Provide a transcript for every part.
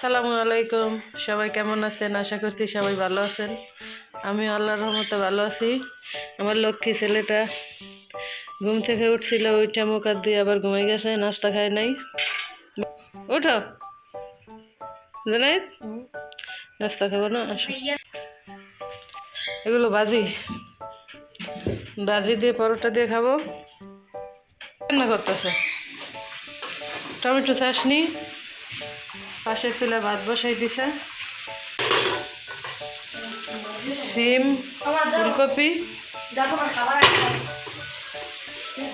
সালামু আলাইকুম। সবাই কেমন আছেন? আশা করছি সবাই ভালো আছেন। আমি আল্লাহর রহমতে ভালো আছি। আমার লক্ষ্মী ছেলেটা ঘুম থেকে উঠছিল ওইটা মুখ দিয়ে আবার ঘুমাই গেছে, নাস্তা খায় নাই। ওঠো জানাই নাস্তা খাব না? আসো। এগুলো বাজি বাজি দিয়ে পরোটা দিয়ে খাব। রান্না করতেছে? টমেটো চাটনি। পাশে ছিল ভাত বসাই দিছে। সিম ফুলকপি।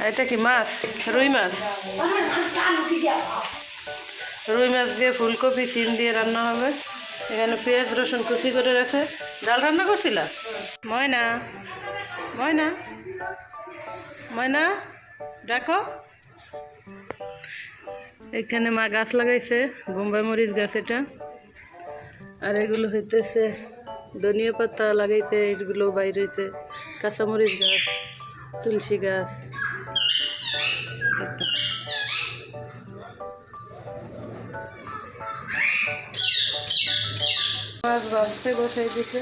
এটা কি, মাছ? রুই মাছ? রুই মাছ দিয়ে ফুলকপি সিম দিয়ে রান্না হবে। এখানে পেঁয়াজ, রসুন কুচি করে রাখছে ডাল রান্না করছিলা? ময়না ময়না ময়না, ডাকো। এখানে মা গাছ লাগাইছে, বোম্বাই মরিচ গাছ এটা আর এগুলো হইতেছে ধনিয়া পাতা লাগাইছে, এগুলো বাইরে হয়েছে কাঁচামরিচ গাছ, তুলসী গাছ। মাছ বসাই দিছে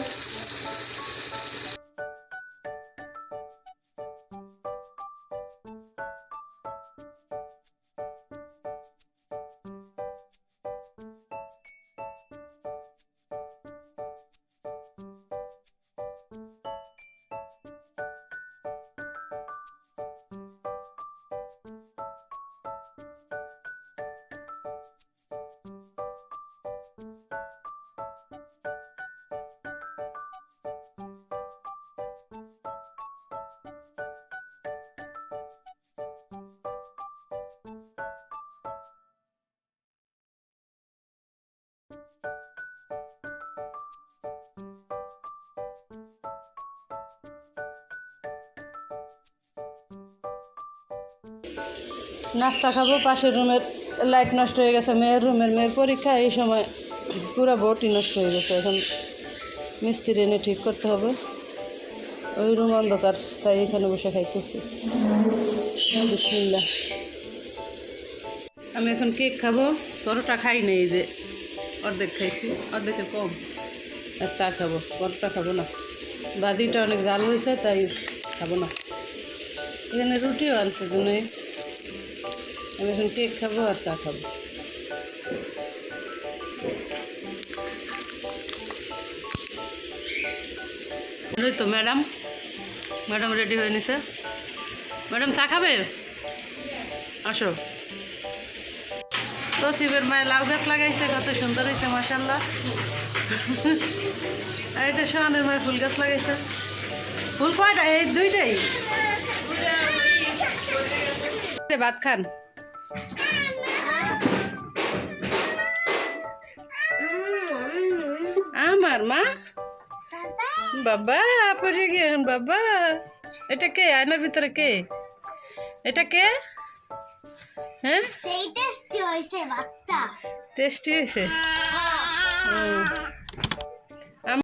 নাস্তা খাব, পাশের রুমের লাইট নষ্ট হয়ে গেছে, মেয়ের রুমের মেয়ের পরীক্ষা, এই সময় পুরো বোর্ডই নষ্ট হয়ে গেছে। এখন মিস্ত্রি এনে ঠিক করতে হবে। ওই রুম অন্ধকার, তাই এখানে বসে খাইতেছি। আমি এখন কেক খাব, পরোটা খাই নেই এই যে, অর্ধেক খাইছি, অর্ধেকের কম। আর চা খাব, পরোটা খাব না। বাদিটা অনেক জাল হয়েছে, তাই খাব না। এখানে রুটিও আনছে দুনে আমি এখন কেক খাব আর চা খাব। ওই তো ম্যাডাম? ম্যাডাম রেডি হয়ে নিছে। ম্যাডাম চা খাবে? আসো। তো শিবের মায়ের লাউ গাছ লাগাইছে কত সুন্দর হয়েছে মাসাল্লাহ আর এটা সোহানের মায়ের ফুল গাছ লাগাইছে। ফুল কয়টা? এই দুইটাই। ভাত খান। আমার মা? বাবা পড়ে গেলেন বাবা। এটা কে? আয়নার ভিতরে কে? এটা কে? হ্যাঁ? টেস্টি হয়েছে বাচ্চা। টেস্টি হয়েছে? হুম।